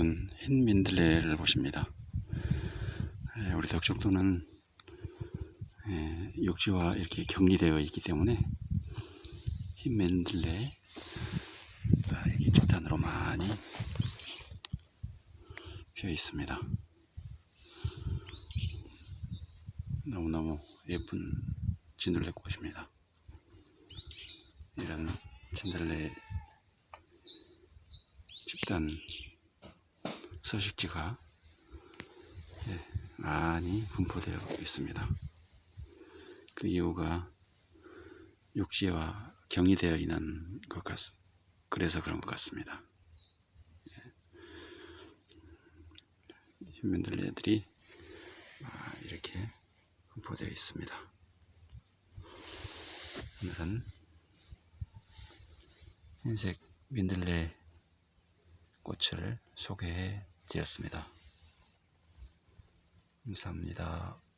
오늘은 흰 민들레를 보십니다. 예, 우리 덕적도는 예, 육지와 이렇게 격리되어 있기 때문에 흰 민들레 가 이렇게 집단으로 많이 피어 있습니다. 너무너무 예쁜 진들레 꽃입니다. 이런 진들레 집단 서식지가 예, 많이 분포되어 있습니다. 그 이유가 육지와 격리되어 있는 것 같, 그래서 그런 것 같습니다. 예. 흰민들레들이 아, 이렇게 분포되어 있습니다. 오늘은 흰색 민들레 꽃을 소개해 드렸습니다. 감사합니다.